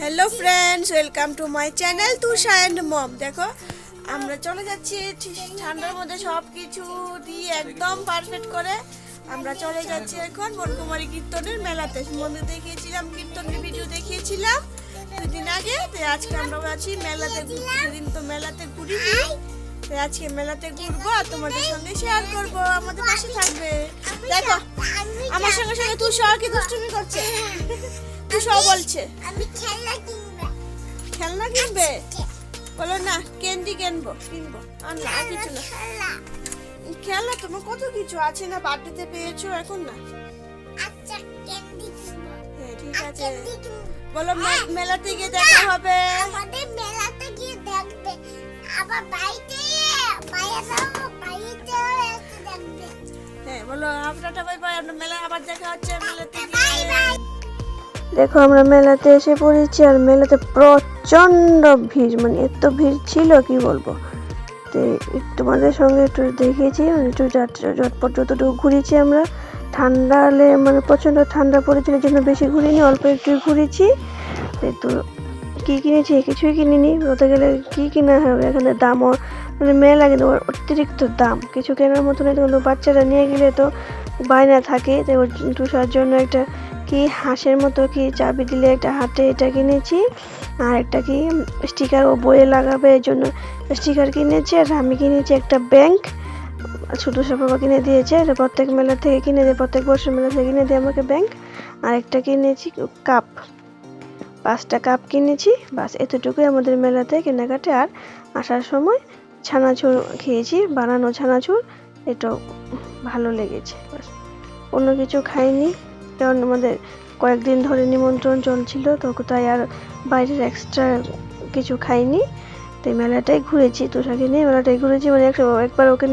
Hello friends welcome to my channel Tusha and mom দেখো, আমরা চলে যাচ্ছি ঠান্ডার মধ্যে সব কিছু দিয়ে একদম পারফেক্ট করে। আমরা চলে যাচ্ছি এখন বনকুমারী কীর্তনের মেলাতে। মন্দির দেখিয়েছিলাম, কীর্তনের ভিডিও দেখিয়েছিলাম দুদিন আগে। তো আজকে আমরা আছি মেলাতে সেদিন তো মেলাতে ঘুরিনি। তো আজকে মেলাতে ঘুরবো আর তোমাদের সঙ্গে শেয়ার করব। আমাদের পাশে থাকবে। দেখো, আমার সঙ্গে সঙ্গে তুই কি দুষ্টুমি করছে? সব বলছে। আমি খেলনা কিনবো। খেলনা কিনবে? বলো না ক্যান্ডি কিনবো কিনবো। আর না কিছু না। খেলনা তোমার কত কিছু আছে না বার্থডেতে পেয়েছ এখন না? আচ্ছা ক্যান্ডি কিনবো। হ্যাঁ ঠিক আছে। বলো মেলাতে গিয়ে দেখা হবে। আমাদের মেলাতে গিয়ে দেখবে। আবার বাড়িতে মায়েরাও বাড়িতে দেখবে। হ্যাঁ বলো আপনারটা বাই বাই আমরা মেলা আবার দেখা হচ্ছে মেলাতে বাই বাই দেখো, আমরা মেলাতে এসে পড়েছি আর মেলাতে প্রচণ্ড ভিড় মানে এত ভিড় ছিল, কি বলব? তো তোমাদের সঙ্গে একটু দেখিয়েছি মানে একটু ঝটপট যতটুকু ঘুরেছি আমরা। ঠান্ডা হলে মানে প্রচণ্ড ঠান্ডা পড়েছিল জন্য বেশি ঘুরিনি, অল্প একটু ঘুরেছি। তো কী কিনেছি? কিছুই কিনিনি, বলতে গেলে কী কিনা হবে? এখানে দামও মানে মেলা কিন্তু অতিরিক্ত দাম। কিছু কেনার মতো নেই কিন্তু বাচ্চারা নিয়ে গেলে তো বায়না থাকে, তো ওর জন্য একটা কি হাঁসের মতো কি চাবি দিলে একটা হাতে এটা কিনেছি, আর একটা কি স্টিকার ও বইয়ে লাগাবে, এই জন্য স্টিকার কিনেছি, আর আমি কিনেছি একটা ব্যাংক ছোটো বাবা কিনে দিয়েছে এটা প্রত্যেক মেলা থেকে কিনে দেয়, প্রত্যেক বছর মেলা থেকে কিনে দেয় আমাকে ব্যাংক আর একটা কিনেছি কাপ পাঁচটা কাপ কিনেছি বাস এতটুকুই আমাদের মেলাতে কেনাকাটা, আর আসার সময় ছানাচুর খেয়েছি, বানানো ছানাচুর, এটাও ভালো লেগেছে অন্য কিছু খাইনি। কারণ আমাদের কয়েকদিন ধরে নিমন্ত্রণ চলছিল, তো তাই আর বাইরের এক্সট্রা কিছু খাইনি। তো এই মেলাটাই ঘুরেছি, তোষাকে নিয়ে মেলাটাই ঘুরেছি মানে একশো, একবার ওকে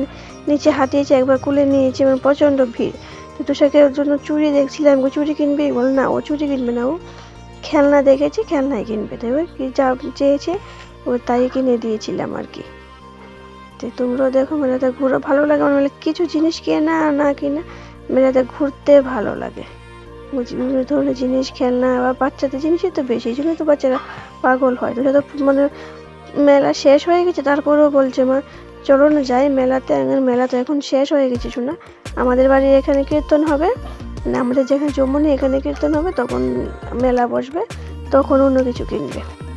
নিচে হাঁটিয়েছি, একবার কুলে নিয়েছি মানে প্রচণ্ড ভিড়। তো তোষাকে ওর জন্য চুড়ি দেখছিলাম চুড়ি কিনবে? বল, না, ও চুড়ি কিনবে না, ও খেলনা দেখেছি, খেলনাই কিনবে। তাই ওই কি যা চেয়েছে, ও তাই কিনে দিয়েছিলাম আর কি। তো তোমরাও দেখো মেলাতে ঘুরো, ভালো লাগে আমার কিছু জিনিস কেনা না কিনা, মেলাতে ঘুরতে ভালো লাগে। ধরনের জিনিস, খেলনা বা বাচ্চাদের জিনিসই তো বেশি। এই তো বাচ্চারা পাগল হয়। তো যত মানে মেলা শেষ হয়ে গেছে। তারপরেও বলছে মা, চলো না যাই মেলাতে। মেলা তো এখন শেষ হয়ে গেছে, শোনা। আমাদের বাড়ির এখানে কীর্তন হবে। মানে আমাদের যেখানে জম্মুনে এখানে কীর্তন হবে। তখন মেলা বসবে। তখন অন্য কিছু কিনবে।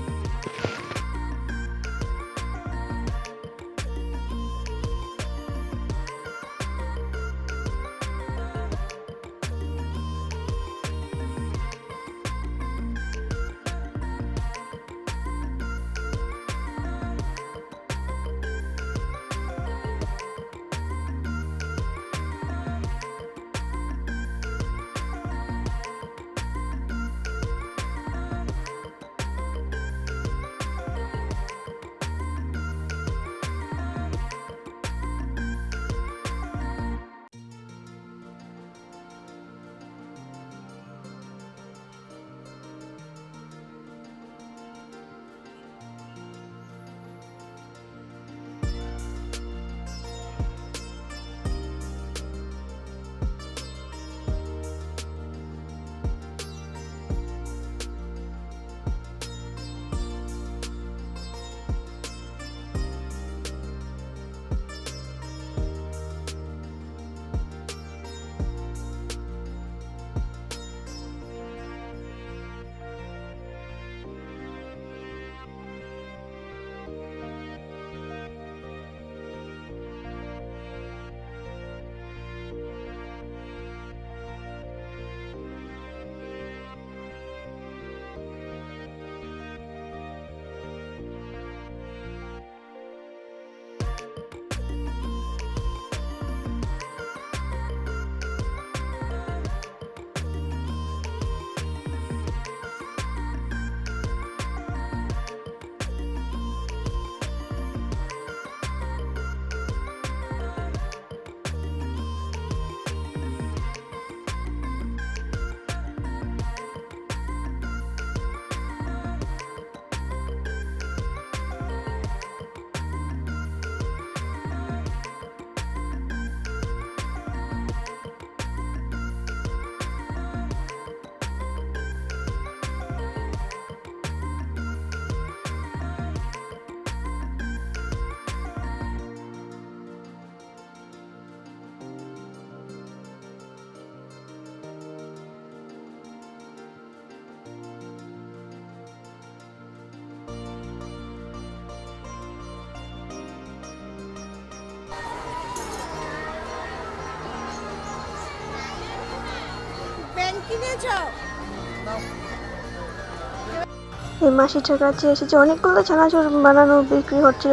এই মাসিটার কাছে এসেছে অনেকগুলো ছানাচুর বানানো, বিক্রি হচ্ছিল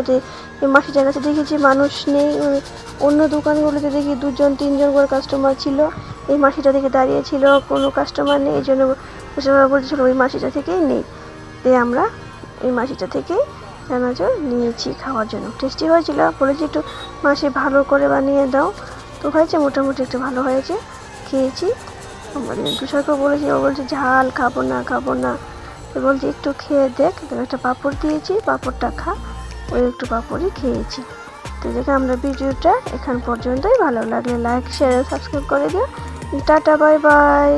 এই মাসিটার কাছে দেখেছি মানুষ নেই অন্য দোকানগুলোতে দেখি দুজন, তিনজন করে কাস্টমার ছিল। এই মাসিটা থেকে দাঁড়িয়ে ছিল কোনো কাস্টমার নেই, এই জন্য বলছিল ওই মাসিটা থেকেই নেই। তাই আমরা এই মাসিটা থেকেই চানাচুর নিয়েছি খাওয়ার জন্য। টেস্টি হয়েছিল, বলেছি একটু মাসি ভালো করে বানিয়ে দাও। তো হয়েছে, মোটামুটি একটু ভালো হয়েছে। খেয়েছি। মানে তুষারকে বলেছি, ও বলছে, ঝাল খাব না খাব না। বলছি, একটু খেয়ে দেখ। তো একটা পাঁপড় দিয়েছি, পাঁপড়টা খা। ওই একটু পাঁপড়ই খেয়েছি। তো দেখে আমরা ভিডিওটা এখান পর্যন্তই ভালো লাগলে লাইক শেয়ার সাবস্ক্রাইব করে দিও। Tata bye bye